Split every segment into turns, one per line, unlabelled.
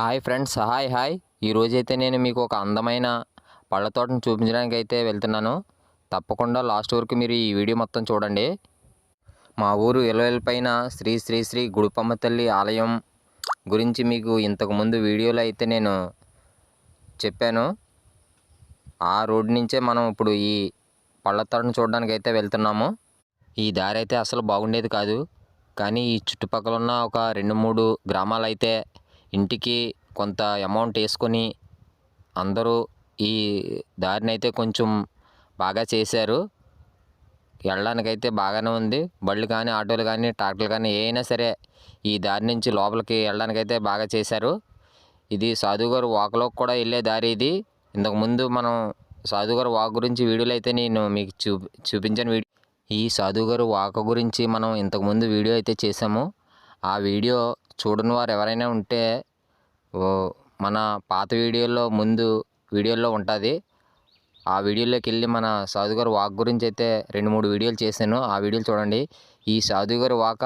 Hi friends hi hi. ఈరోజైతే నేను మీకు ఒక అందమైన పళ్ళ తోటను చూపించడానికి అయితే వెళ్తున్నాను. తప్పకుండా లాస్ట్ వరకు మీరు ఈ వీడియో మొత్తం చూడండి. మా ఊరు ఎలవెల్ పైన శ్రీ శ్రీ శ్రీ గుడిపమ్మ తల్లి ఆలయం గురించి మీకు ఇంతకుముందు వీడియోలో అయితే నేను చెప్పాను. ఆ రోడ్ నుంచే మనం ఇప్పుడు ఈ పళ్ళ తోటను చూడడానికి అయితే వెళ్తున్నాము. ఈ దారి అయితే అసలు బాగుండేది కాదు. కానీ ఈ చుట్టుపక్కల ఉన్న ఒక రెండు మూడు గ్రామాలు అయితే ఇంటికి కొంత అమౌంట్ వేసుకొని అందరూ ఈ దారిని అయితే కొంచెం బాగా చేశారు. వెళ్ళడానికైతే బాగానే ఉంది. బళ్ళు కానీ ఆటోలు కానీ ట్రాక్టర్లు కానీ ఏమైనా సరే ఈ దారి నుంచి లోపలికి వెళ్ళడానికైతే బాగా చేశారు. ఇది సాధుగారు వాక్లోకి కూడా వెళ్ళే దారి ఇది. ఇంతకుముందు మనం సాధుగారు వాక్ గురించి వీడియోలు అయితే నేను మీకు చూ చూపించాను వీడియో. ఈ సాధుగారు వాక్ గురించి మనం ఇంతకుముందు వీడియో అయితే చేసాము ఆ వీడియో చూడని వారు ఎవరైనా ఉంటే మన పాత వీడియోలో ముందు వీడియోలో ఉంటుంది. ఆ వీడియోలోకి వెళ్ళి మన సాధుగారు వాక్ గురించి అయితే రెండు మూడు వీడియోలు చేశాను. ఆ వీడియోలు చూడండి. ఈ సాధుగారు వాక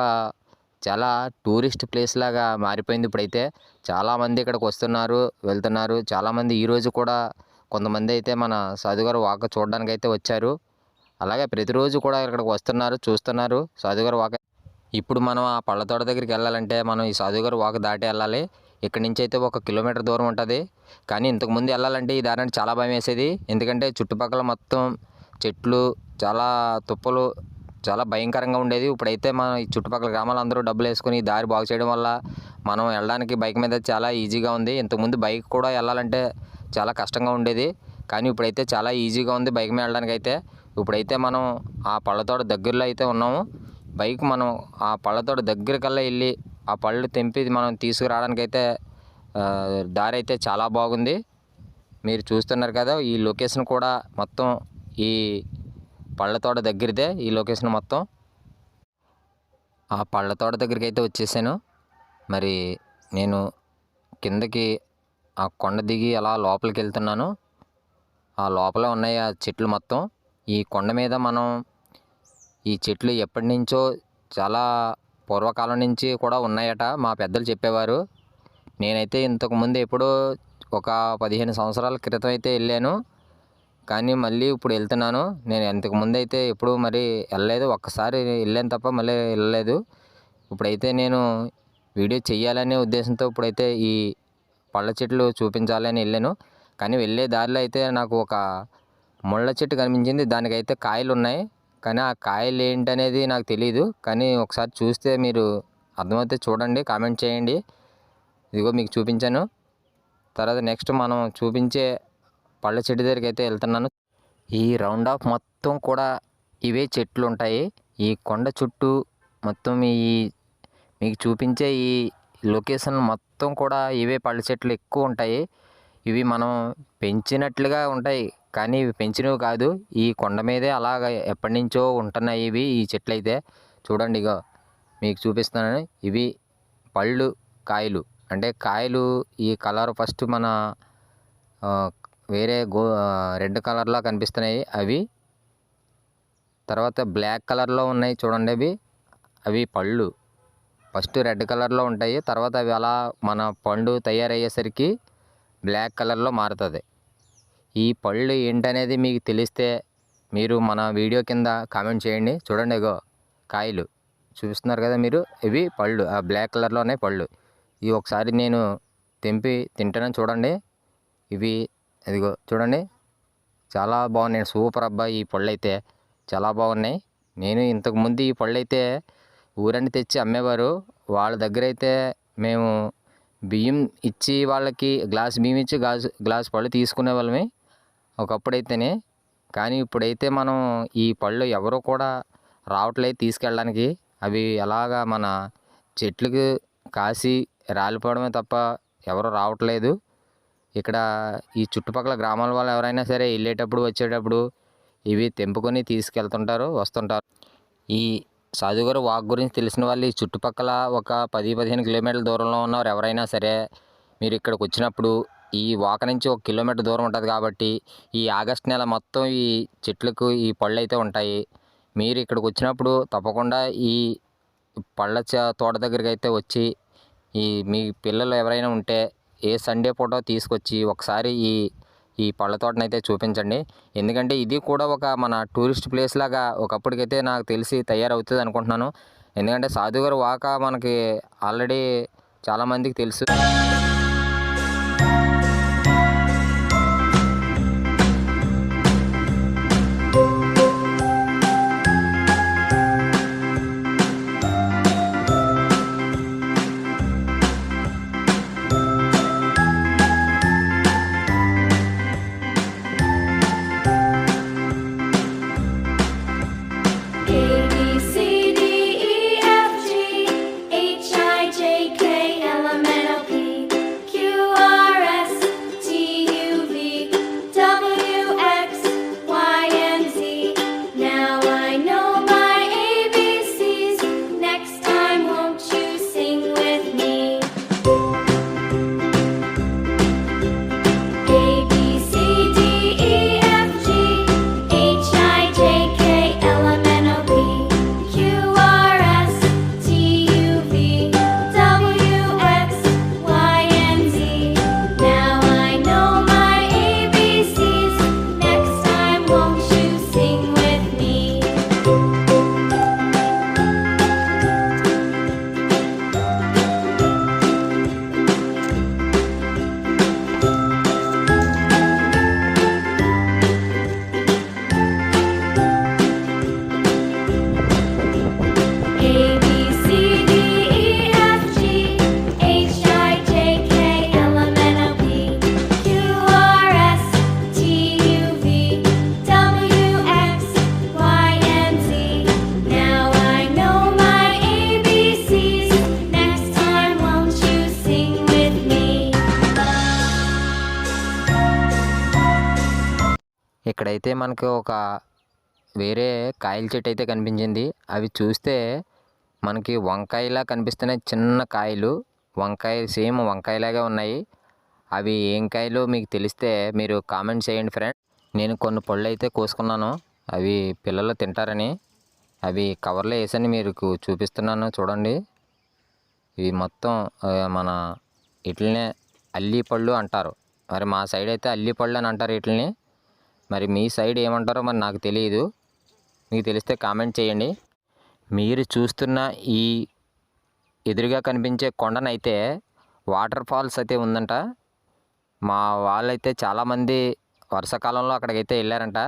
చాలా టూరిస్ట్ ప్లేస్ లాగా మారిపోయింది ఇప్పుడైతే. చాలామంది ఇక్కడికి వస్తున్నారు వెళ్తున్నారు. చాలామంది ఈరోజు కూడా కొంతమంది అయితే మన సాధుగారు వాక చూడడానికి అయితే వచ్చారు. అలాగే ప్రతిరోజు కూడా ఇక్కడికి వస్తున్నారు చూస్తున్నారు. సాధుగారు వాక ఇప్పుడు మనం ఆ పళ్ళ తోట దగ్గరికి వెళ్ళాలంటే మనం ఈ సాధుగారు వాక దాటి వెళ్ళాలి. ఇక్కడి నుంచి అయితే ఒక కిలోమీటర్ దూరం ఉంటుంది. కానీ ఇంతకుముందు వెళ్ళాలంటే ఈ దారి అంటే చాలా భయం వేసేది. ఎందుకంటే చుట్టుపక్కల మొత్తం చెట్లు చాలా తుప్పలు చాలా భయంకరంగా ఉండేది. ఇప్పుడైతే మన ఈ చుట్టుపక్కల గ్రామాలు అందరూ డబ్బులు వేసుకుని ఈ దారి బాగు చేయడం వల్ల మనం వెళ్ళడానికి బైక్ మీద చాలా ఈజీగా ఉంది. ఇంతకుముందు బైక్ కూడా వెళ్ళాలంటే చాలా కష్టంగా ఉండేది. కానీ ఇప్పుడైతే చాలా ఈజీగా ఉంది బైక్ మీద వెళ్ళడానికి అయితే ఇప్పుడైతే మనం ఆ పళ్ళతోట దగ్గరలో అయితే ఉన్నాము. బైక్ మనం ఆ పళ్ళతోట దగ్గరకల్లా వెళ్ళి ఆ పళ్ళు తెంపి మనం తీసుకురావడానికి అయితే దారి అయితే చాలా బాగుంది. మీరు చూస్తున్నారు కదా ఈ లొకేషన్ కూడా మొత్తం ఈ పళ్ళ తోట దగ్గరదే ఈ లొకేషన్ మొత్తం. ఆ పళ్ళ తోట దగ్గరికి అయితే వచ్చేసాను. మరి నేను కిందకి ఆ కొండ దిగి అలా లోపలికి వెళ్తున్నాను ఆ లోపల ఉన్నాయి ఆ చెట్లు మొత్తం. ఈ కొండ మీద మనం ఈ చెట్లు ఎప్పటి నుంచో చాలా పూర్వకాలం నుంచి కూడా ఉన్నాయట మా పెద్దలు చెప్పేవారు. నేనైతే ఇంతకుముందు ఎప్పుడో ఒక పదిహేను సంవత్సరాల క్రితం అయితే వెళ్ళాను. కానీ మళ్ళీ ఇప్పుడు వెళ్తున్నాను. నేను ఇంతకు ముందు అయితే ఎప్పుడు మరి వెళ్ళలేదు. ఒక్కసారి వెళ్ళాను తప్ప మళ్ళీ వెళ్ళలేదు. ఇప్పుడైతే నేను వీడియో చేయాలనే ఉద్దేశంతో ఇప్పుడైతే ఈ పళ్ళ చెట్లు చూపించాలని వెళ్ళాను. కానీ వెళ్ళే దారిలో అయితే నాకు ఒక ముళ్ళ చెట్టు కనిపించింది. దానికైతే కాయలు ఉన్నాయి కానీ ఆ కాయలు ఏంటనేది నాకు తెలియదు కానీ ఒకసారి చూస్తే మీరు అర్థమైతే చూడండి కామెంట్ చేయండి. ఇదిగో మీకు చూపించాను. తర్వాత నెక్స్ట్ మనం చూపించే పళ్ళ చెట్టు దగ్గరికి అయితే వెళ్తున్నాను. ఈ రౌండ్ ఆఫ్ మొత్తం కూడా ఇవే చెట్లు ఉంటాయి. ఈ కొండ చుట్టూ మొత్తం ఈ మీకు చూపించే ఈ లొకేషన్ మొత్తం కూడా ఇవే పళ్ళ చెట్లు ఎక్కువ ఉంటాయి. ఇవి మనం పెంచినట్లుగా ఉంటాయి. కానీ ఇవి పెంచినవి కాదు. ఈ కొండ మీదే అలాగ ఎప్పటి నుంచో ఉంటున్నాయి ఇవి ఈ చెట్లు అయితే చూడండి ఇగో మీకు చూపిస్తున్నాను. ఇవి పళ్ళు కాయలు. అంటే కాయలు ఈ కలర్ ఫస్ట్ మన వేరే గో రెడ్ కలర్లో కనిపిస్తున్నాయి అవి. తర్వాత బ్లాక్ కలర్లో ఉన్నాయి చూడండి అవి. అవి పళ్ళు. ఫస్ట్ రెడ్ కలర్లో ఉంటాయి. తర్వాత అవి అలా మన పండు తయారయ్యేసరికి బ్లాక్ కలర్లో మారుతుంది. ఈ పళ్ళు ఏంటనేది మీకు తెలిస్తే మీరు మన వీడియో కింద కామెంట్ చేయండి. చూడండి ఇగో కాయలు. చూపిస్తున్నారు కదా మీరు? ఇవి పళ్ళు. ఆ బ్లాక్ కలర్లో ఉన్నాయి పళ్ళు. ఇవి ఒకసారి నేను తెంపి తింటానని చూడండి. ఇవి ఇదిగో చూడండి. చాలా బాగున్నాయి. సూపర్ అబ్బా ఈ పళ్ళు అయితే చాలా బాగున్నాయి. నేను ఇంతకుముందు ఈ పళ్ళు అయితే ఊరని తెచ్చి అమ్మేవారు. వాళ్ళ దగ్గర అయితే మేము బియ్యం ఇచ్చి వాళ్ళకి గ్లాస్ బియ్యం ఇచ్చి గ్లాస్ గ్లాస్ పళ్ళు తీసుకునే వాళ్ళమే ఒకప్పుడైతేనే. కానీ ఇప్పుడైతే మనం ఈ పళ్ళు ఎవరు కూడా రావట్లేదు తీసుకెళ్ళడానికి. అవి ఎలాగా మన చెట్లకు కాసి రాలిపోవడమే తప్ప ఎవరు రావట్లేదు. ఇక్కడ ఈ చుట్టుపక్కల గ్రామాల వాళ్ళు ఎవరైనా సరే వెళ్ళేటప్పుడు వచ్చేటప్పుడు ఇవి తెంపుకొని తీసుకెళ్తుంటారు వస్తుంటారు. ఈ సాధుగారు వాక్ గురించి తెలిసిన వాళ్ళు ఈ చుట్టుపక్కల ఒక పది పదిహేను కిలోమీటర్ల దూరంలో ఉన్నవారు ఎవరైనా సరే మీరు ఇక్కడికి వచ్చినప్పుడు ఈ వాక నుంచి ఒక కిలోమీటర్ దూరం ఉంటుంది కాబట్టి ఈ ఆగస్ట్ నెల మొత్తం ఈ చెట్లకు ఈ పళ్ళు అయితే ఉంటాయి. మీరు ఇక్కడికి వచ్చినప్పుడు తప్పకుండా ఈ పళ్ళ తోట దగ్గరికి అయితే వచ్చి ఈ మీ పిల్లలు ఎవరైనా ఉంటే ఏ సండే పూట తీసుకొచ్చి ఒకసారి ఈ ఈ పళ్ళ తోటనైతే చూపించండి. ఎందుకంటే ఇది కూడా ఒక మన టూరిస్ట్ ప్లేస్ లాగా ఒకప్పటికైతే నాకు తెలిసి తయారవుతుంది అనుకుంటున్నాను. ఎందుకంటే సాధుగారు వాక మనకి ఆల్రెడీ చాలామందికి తెలుసు. ఇక్కడైతే మనకు ఒక వేరే కాయల చెట్టు అయితే కనిపించింది. అవి చూస్తే మనకి వంకాయలా కనిపిస్తున్నాయి చిన్న కాయలు. వంకాయ సేమ్ వంకాయలాగే ఉన్నాయి. అవి ఏం కాయలు మీకు తెలిస్తే మీరు కామెంట్ చేయండి ఫ్రెండ్. నేను కొన్ని పళ్ళు అయితే కోసుకున్నాను. అవి పిల్లలు తింటారని. అవి కవర్లో వేసని మీకు చూపిస్తున్నాను చూడండి. ఇవి మొత్తం మన ఇట్లనే అల్లి పళ్ళు అంటారు. మరి మా సైడ్ అయితే అల్లి పళ్ళు అని అంటారు వీటిని మరి మీ సైడ్ ఏమంటారో మరి నాకు తెలియదు మీకు తెలిస్తే కామెంట్ చేయండి. మీరు చూస్తున్న ఈ ఎదురుగా కనిపించే కొండనైతే వాటర్ ఫాల్స్ అయితే ఉందంట. మా వాళ్ళైతే చాలామంది వర్షాకాలంలో అక్కడికైతే వెళ్ళారంట.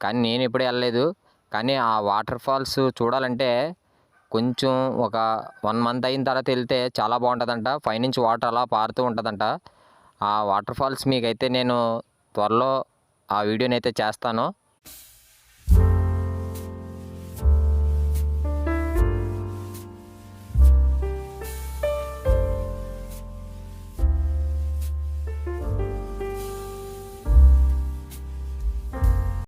కానీ నేను ఎప్పుడూ వెళ్ళలేదు. కానీ ఆ వాటర్ ఫాల్స్ చూడాలంటే కొంచెం ఒక వన్ మంత్ అయిన తర్వాత వెళ్తే చాలా బాగుంటుందంట. పైనుంచి వాటర్ అలా పారుతూ ఉంటుందంట. ఆ వాటర్ ఫాల్స్ మీకైతే నేను త్వరలో ఆ వీడియోని అయితే చేస్తాను.